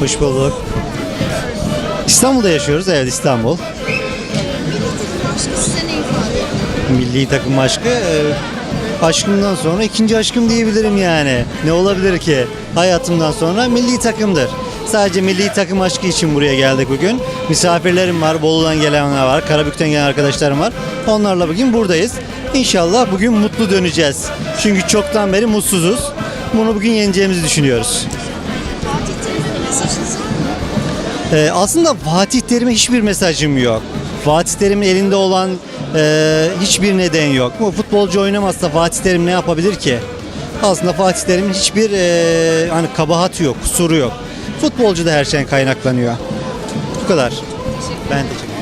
Hoş bulduk. İstanbul'da yaşıyoruz. Evet İstanbul. Milli takım aşkı. e, aşkımdan sonra ikinci aşkım diyebilirim yani. Ne olabilir ki? Hayatımdan sonra milli takımdır. Sadece milli takım aşkı için buraya geldik bugün. Misafirlerim var, Bolu'dan gelenler var, Karabük'ten gelen arkadaşlarım var. Onlarla bugün buradayız. İnşallah bugün mutlu döneceğiz. Çünkü çoktan beri mutsuzuz. Bunu bugün yeneceğimizi düşünüyoruz. Mesajınız var mı? Ee, aslında Fatih Terim'e hiçbir mesajım yok. Fatih Terim'in elinde olan e, hiçbir neden yok. Bu futbolcu oynamazsa Fatih Terim ne yapabilir ki? Aslında Fatih Terim'in hiçbir e, hani kabahati yok, kusuru yok. Futbolcu da her şeyden kaynaklanıyor. Bu kadar. Ben teşekkür ederim.